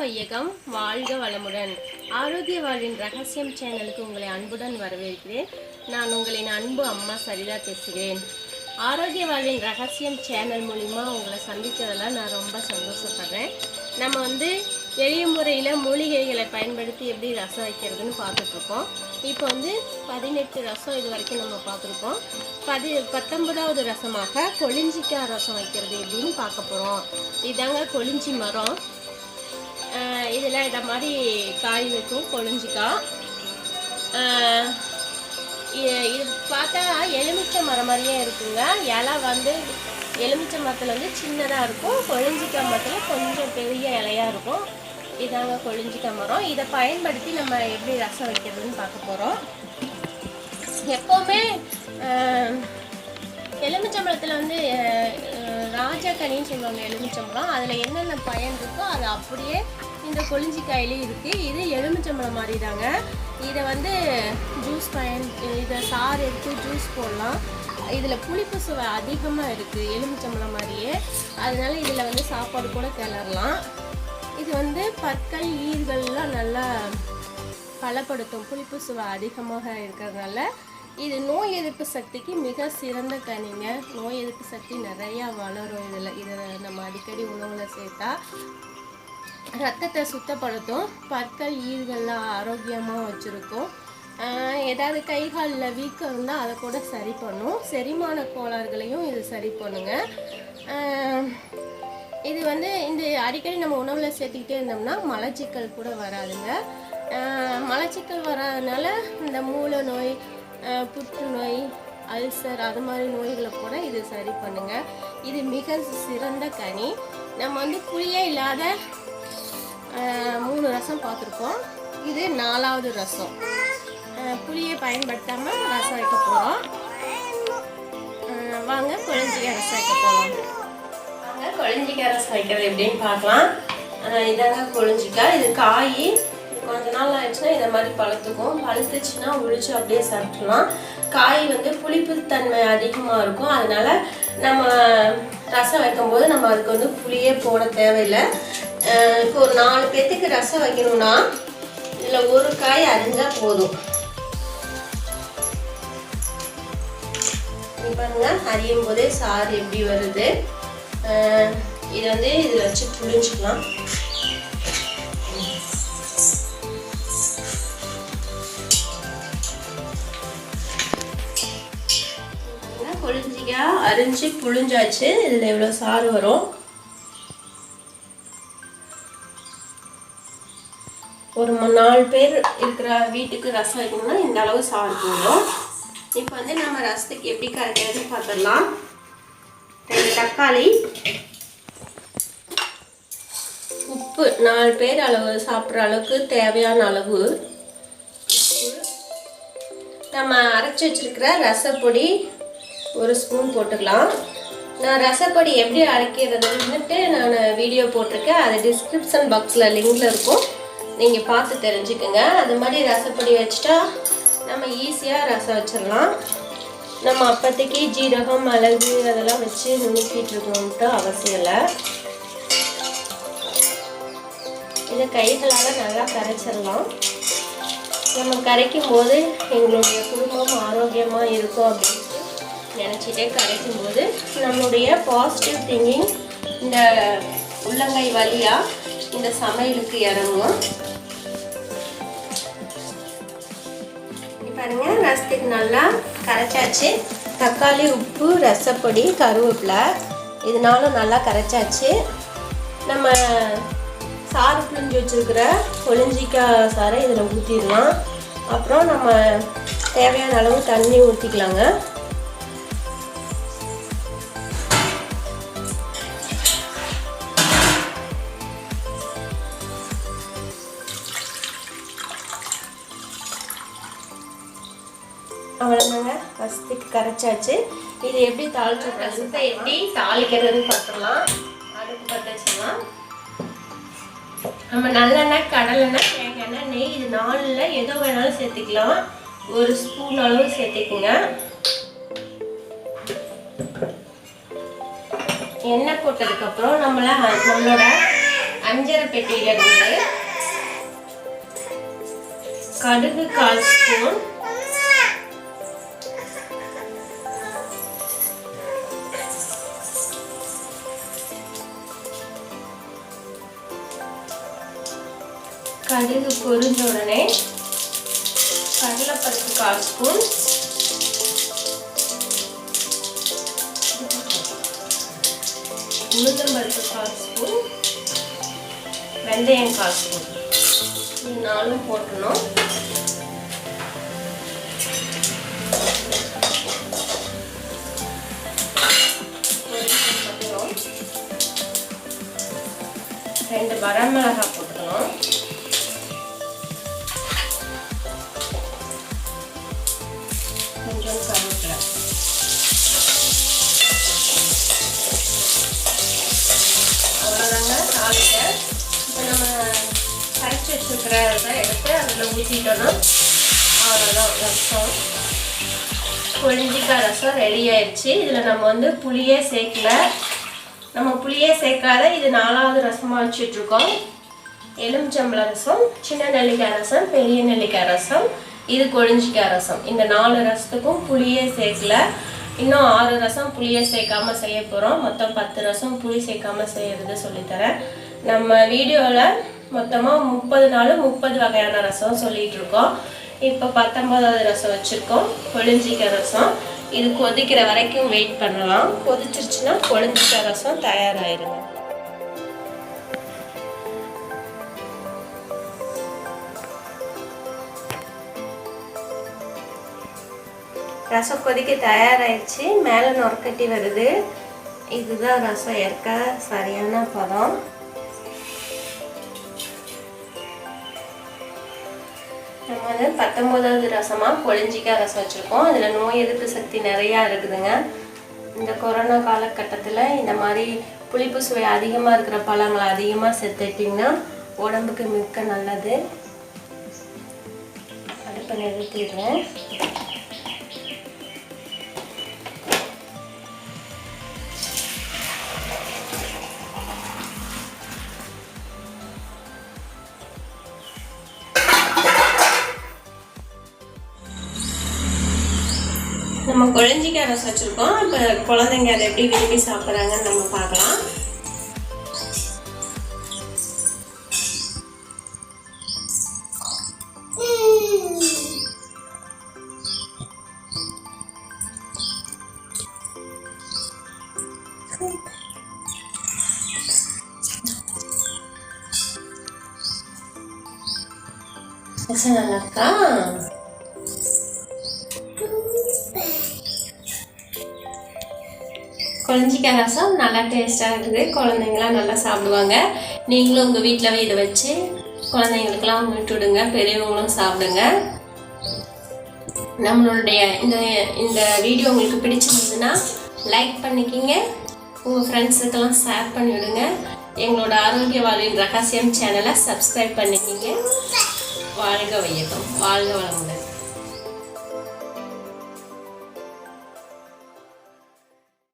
வையகம் வாழ்க வளமுடன். ஆரோக்கிய வாழ்வின் ரகசியம் சேனலுக்கு உங்களை அன்புடன் வரவேற்கிறேன். நான் உங்களின் அன்பு அம்மா சரிதா பேசுகிறேன். ஆரோக்கிய வாழ்வின் ரகசியம் சேனல் மூலிமா உங்களை சந்திக்கிறதுல நான் ரொம்ப சந்தோஷப்படுறேன். நம்ம வந்து எளிய முறையில் மூலிகைகளை பயன்படுத்தி எப்படி ரசம் வைக்கிறதுன்னு பார்த்துட்ருக்கோம். இப்போ வந்து பதினெட்டு ரசம் இது வரைக்கும் நம்ம பார்த்துருக்கோம். பதி பத்தொன்பதாவது ரசமாக கொளிஞ்சிக்காய் ரசம் வைக்கிறது எப்படின்னு பார்க்க போகிறோம் இதாங்க கொளிஞ்சி மரம். இதில் இதை மாதிரி காய் வைக்கும் கொழிஞ்சிக்காய் இது பார்த்தா எலுமிச்சை மரம் மாதிரியே இருக்குங்க. இலை வந்து எலுமிச்சை மரத்தில் வந்து சின்னதாக இருக்கும். கொழிஞ்சிக்காய் மரத்தில் கொஞ்சம் பெரிய இலையாக இருக்கும். இதாங்க கொழிஞ்சிக்காய் மரம். இதை பயன்படுத்தி நம்ம எப்படி ரசம் வைக்கிறதுன்னு பார்க்க போகிறோம் எப்போவுமே எலுமிச்சம்பழத்தில் வந்து ராஜாக்கனின்னு சொல்லுவாங்க எலுமிச்சம்பழம். அதில் என்னென்ன பயன் இருக்கோ அது அப்படியே இந்த கொளிஞ்சிக்காயிலையும் இருக்குது இது எலுமிச்சம்பழம் மாதிரி தாங்க இதை வந்து ஜூஸ் பயன் இதை சாறு எடுத்து ஜூஸ் போடலாம். இதில் புளிப்பு சுவை அதிகமாக இருக்குது எலுமிச்சம்பழம் மாதிரியே. அதனால இதில் வந்து சாப்பாடு கூட கிளறலாம். இது வந்து பற்கள் ஈர்கள்லாம் நல்லா பலப்படுத்தும். புளிப்பு சுவை அதிகமாக இருக்கிறதுனால இது நோய் எதிர்ப்பு சக்திக்கு மிக சிறந்த கனிங்க. நோய் எதிர்ப்பு சக்தி நிறையா வளரும் இதில். இதை நம்ம அடிக்கடி உணவில் சேர்த்தா ரத்தத்தை சுத்தப்படுத்தும். பற்கள் ஈர்கள்லாம் ஆரோக்கியமாக வச்சுருக்கும். ஏதாவது கை காலில் வீக்கம் இருந்தால் அதை கூட சரி பண்ணும். செரிமான கோளாறுகளையும் இது சரி பண்ணுங்க. இது வந்து இந்த அடிக்கடி நம்ம உணவில் சேர்த்துக்கிட்டே இருந்தோம்னா மலச்சிக்கல் கூட வராதுங்க. மலச்சிக்கல் வராதனால இந்த மூல நோய் புற்றுநோய் அல்சர் அது மாதிரி நோய்களை கூட இது சரி பண்ணுங்க. இது மிக சிறந்த கனி. நம்ம வந்து புளியே இல்லாத மூணு ரசம் பார்த்துருக்கோம். இது நாலாவது ரசம். புளியை பயன்படுத்தாமல் ரசம் வைக்க போகிறோம் வாங்க குழஞ்சிக்காய் ரசம் வைக்க போகலாம் வாங்க ரசம் வைக்கிறது எப்படின்னு பார்க்கலாம். இதாங்க குழஞ்சிக்காய் இது காய் கொஞ்ச நாள் ஆயிடுச்சுன்னா இந்த மாதிரி பழுத்துக்கும். பழுத்துச்சுன்னா உழிச்சு அப்படியே சாப்பிட்றலாம் காய் வந்து புளிப்பு தன்மை அதிகமாக இருக்கும். அதனால நம்ம ரசம் வைக்கும்போது நம்ம அதுக்கு வந்து புளியே போட தேவையில்லை. இப்போ ஒரு நாலு பேத்துக்கு ரசம் வைக்கணும்னா இதில் ஒரு காய் அரிஞ்சால் போதும். பாருங்க அரியும் போதே சாறு எப்படி வருது? இதை வந்து இதில் வச்சு புளிஞ்சுக்கலாம் கொழிஞ்சிக்காய் அரிஞ்சு புழிஞ்சாச்சு. இதில் எவ்வளோ சாறு வரும். ஒரு ம- நாலு பேர் இருக்கிற வீட்டுக்கு ரசம் வைக்கணும்னா இந்த அளவு சாறு போதும். இப்போ வந்து நம்ம ரசத்துக்கு எப்படி கரைக்கிறதுன்னு பார்த்துடலாம். ரெண்டு தக்காளி உப்பு நாலு பேர் அளவு சாப்பிட்ற அளவுக்கு தேவையான அளவு. நம்ம அரைச்சி வச்சிருக்கிற ரசப்பொடி ஒரு ஸ்பூன் போட்டுக்கலாம். நான் ரசப்பொடி எப்படி அரைக்கிறதுன்னுட்டு நான் வீடியோ போட்டிருக்கேன். அது டிஸ்கிரிப்ஷன் பாக்ஸில் லிங்கில் இருக்கும். நீங்கள் பார்த்து தெரிஞ்சுக்கோங்க. அது மாதிரி ரசப்பொடி வச்சுட்டா நம்ம ஈஸியாக ரசம் வச்சிடலாம். நம்ம அப்போதைக்கு ஜீரகம் மிளகு அதெல்லாம் வச்சு நுணுக்கிட்டு இருக்கணும்ட்டு அவசியம் இல்லை. இதை கைகளால் நல்லா கரைச்சிடலாம். நம்ம கரைக்கும் போது எங்களுடைய குடும்பம் ஆரோக்கியமாக இருக்கும் அப்படின்னு நினச்சிட்டே கரைக்கும் போது நம்மளுடைய பாசிட்டிவ் திங்கிங் இந்த உள்ளங்கை வழியாக இந்த சமையலுக்கு இறங்கும் பாருங்க ரசத்துக்கு நல்லா கரைச்சாச்சு. தக்காளி உப்பு ரசப்பொடி கருவேப்பிலை இதனாலும் நல்லா கரைச்சாச்சு. நம்ம சாறு புளிஞ்சு வச்சுருக்கிற ஒளிஞ்சிக்காய் சாறை இதில் ஊற்றிடலாம் அப்புறம் நம்ம தேவையான அளவு தண்ணி ஊற்றிக்கலாங்க அவ்வளோதாங்க வசதிக்கு கரைச்சாச்சு. இது எப்படி தாளிச்சு ரசத்தை எப்படி தாளிக்கிறதுன்னு பார்த்துடலாம் அடுப்பு பற்ற வச்சிடலாம். நம்ம நல்லெண்ணெய் கடலெண்ணெய் தேங்காய் நெய் இது நாலில் எதோ வேணாலும் சேர்த்துக்கலாம். ஒரு ஸ்பூன் அளவு சேர்த்துக்குங்க. எண்ணெய் போட்டதுக்கப்புறம் நம்மள நம்மளோட அஞ்சரை பெட்டியில இருந்து கடுகு கால் ஸ்பூன் பொரிஞ்ச உடனே கடலைப்பருப்பு கால் ஸ்பூன். உளுத்தம்பருப்பு கால் ஸ்பூன். வெந்தயம் கால் ஸ்பூன். இது நாலும் போட்டணும். ரெண்டு வரமிளகாய் அவ்வளோதாங்க இப்போ நம்ம கரைச்சி வச்சுருக்கிற இதை எடுத்து அதில் ஊற்றிட்டோன்னா அவ்வளோதான் ரசம் கொழிஞ்சிக்காய் ரசம் ரெடி ஆயிடுச்சு இதில் நம்ம வந்து புளியே சேர்க்கல நம்ம புளியே சேர்க்காத இது நாலாவது ரசமாக வச்சுட்ருக்கோம் எலுமிச்சம்பழ ரசம் சின்ன நெல்லிக்காய் ரசம் பெரிய நெல்லிக்காய் ரசம் இது கொழிஞ்சிக்காய் ரசம் இந்த நாலு ரசத்துக்கும் புளியே சேர்க்கல இன்னும் ஆறு ரசம் புளியை சேர்க்காம செய்ய போகிறோம் மொத்தம் பத்து ரசம் புளி சேர்க்காம செய்யறது சொல்லித்தரேன். நம்ம வீடியோவில் மொத்தமாக முப்பது நாள் முப்பது வகையான ரசம் சொல்லிகிட்ருக்கோம் இருக்கோம். இப்போ பத்தொம்பதாவது ரசம் வச்சுருக்கோம். கொழிஞ்சிக்காய் ரசம். இது கொதிக்கிற வரைக்கும் வெயிட் பண்ணலாம். கொதிச்சிருச்சுன்னா கொழிஞ்சிக்காய் ரசம் தயாராகிடுங்க ரசம் கொதிக்க தயாராகிடுச்சு மேலே நொறுக்கட்டி வருது. இதுதான் ரசம் ஏற்க சரியான பதம். நம்ம வந்து பத்தொம்போதாவது ரசமாக கொழிஞ்சிக்காய் ரசம் வச்சுருக்கோம். அதில் நோய் எதிர்ப்பு சக்தி நிறையா இருக்குதுங்க. இந்த கொரோனா காலகட்டத்தில் இந்த மாதிரி புளிப்பு சுவை அதிகமாக இருக்கிற பழங்களை அதிகமாக சேர்த்துட்டிங்கன்னா உடம்புக்கு மிக்க நல்லது. அடுப்பை நிறுத்திடுறேன். நம்ம குழஞ்சிக்காய் ரசம் வச்சுருக்கோம். இப்போ குழந்தைங்க அதை எப்படி விரும்பி சாப்பிட்றாங்கன்னு நம்ம பார்க்கலாம். ரசம் நல்லா இருக்கா? குழஞ்சிக்காய் ரசம் நல்லா டேஸ்ட்டாக இருக்குது. குழந்தைங்களாம் நல்லா சாப்பிடுவாங்க. நீங்களும் உங்கள் வீட்டில் இதை வச்சு குழந்தைங்களுக்கெல்லாம் விட்டு விடுங்க பெரியவங்களும் சாப்பிடுங்க. நம்மளுடைய இந்த இந்த வீடியோ உங்களுக்கு பிடிச்சிருந்ததுன்னா லைக் பண்ணிக்கிங்க. உங்கள் ஃப்ரெண்ட்ஸுக்கெல்லாம் ஷேர் பண்ணி விடுங்க. எங்களோட ஆரோக்கிய வாழ்வின் ரகசியம் சேனலை சப்ஸ்கிரைப் பண்ணிக்கிங்க. வாழ்க வையகம். வாழ்க வளமுடன்.